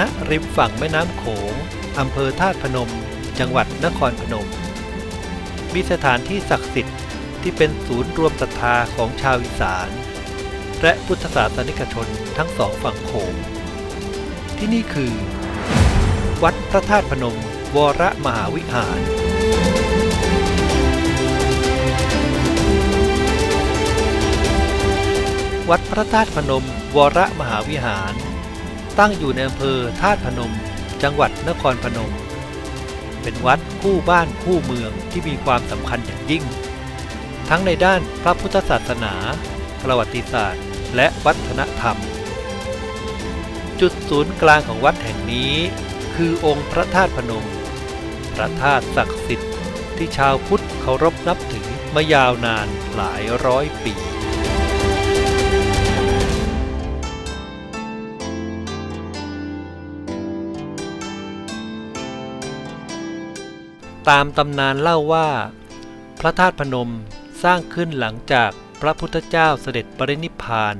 ณริมฝั่งแม่น้ำโขงอำเภอธาตุพนม จังหวัดนครพนม มีสถานที่ศักดิ์สิทธิ์ที่เป็นศูนย์รวมศรัทธาของชาวอีสาน และพุทธศาสนิกชนทั้งสองฝั่งโขง ที่นี่คือ วัดพระธาตุพนม วรมหาวิหารวัดพระธาตุพนม วรมหาวิหาร ตั้งอยู่ในอำเภอธาตุพนม จังหวัดนครพนม เป็นวัดคู่บ้านคู่เมืองที่มีความสำคัญอย่างยิ่ง ทั้งในด้านพระพุทธศาสนา ประวัติศาสตร์ และวัฒนธรรม จุดศูนย์กลางของวัดแห่งนี้ คือองค์พระธาตุพนม พระธาตุศักดิ์สิทธิ์ที่ชาวพุทธเคารพนับถือมายาวนานหลายร้อยปี ตามตำนานเล่าว่า พระธาตุพนมสร้างขึ้นหลังจากพระพุทธเจ้าเสด็จปรินิพพาน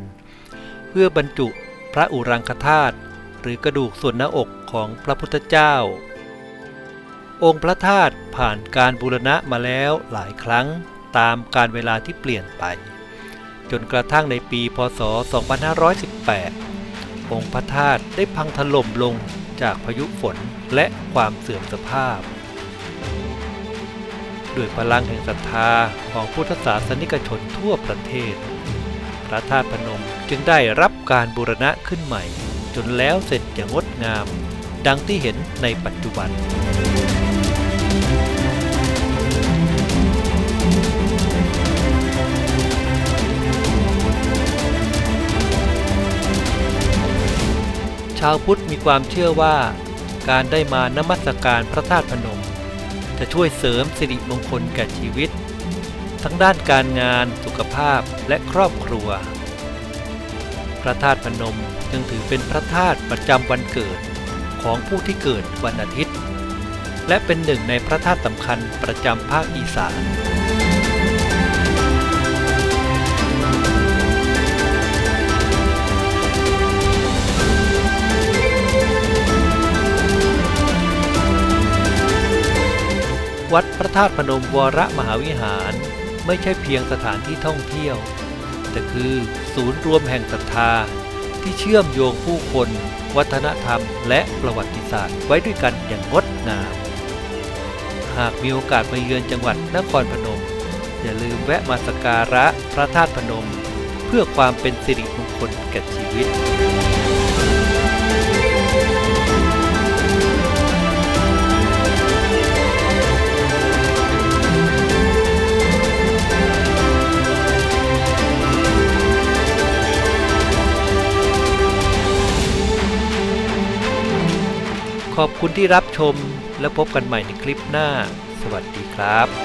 เพื่อบรรจุพระอุรังคธาตุหรือกระดูกส่วนหน้าอกของพระพุทธเจ้า องค์พระธาตุผ่านการบูรณะมาแล้วหลายครั้งตามการเวลาที่เปลี่ยนไป จนกระทั่งในปีพศ 2518 องค์พระธาตุได้พังถล่มลงจากพายุฝนและความเสื่อมสภาพ ด้วยพลังแห่งศรัทธาของพุทธศาสนิกชนทั่วประเทศ พระธาตุพนมจึงได้รับการบูรณะขึ้นใหม่ จนแล้วเสร็จอย่างงดงาม ดังที่เห็นในปัจจุบันชาวพุทธมีความเชื่อว่า การได้มานมัสการพระธาตุพนม จะช่วยเสริมสิริมงคลแก่ชีวิต ทั้งด้านการงานสุขภาพและครอบครัว พระธาตุพนมจึงถือเป็นพระธาตุประจำวันเกิดของผู้ที่เกิดวันอาทิตย์ และเป็นหนึ่งในพระธาตุสำคัญประจำภาคอีสาน วัดพระธาตุพนมวรมหาวิหาร ไม่ใช่เพียงสถานที่ท่องเที่ยว แต่คือศูนย์รวมแห่งศรัทธา ที่เชื่อมโยงผู้คน วัฒนธรรม และประวัติศาสตร์ไว้ด้วยกันอย่างงดงาม หากมีโอกาสมาเยือนจังหวัดนครพนม อย่าลืมแวะมาสักการะพระธาตุพนม เพื่อความเป็นสิริมงคลแก่ชีวิต ขอบคุณที่รับชมและพบกันใหม่ในคลิปหน้า สวัสดีครับ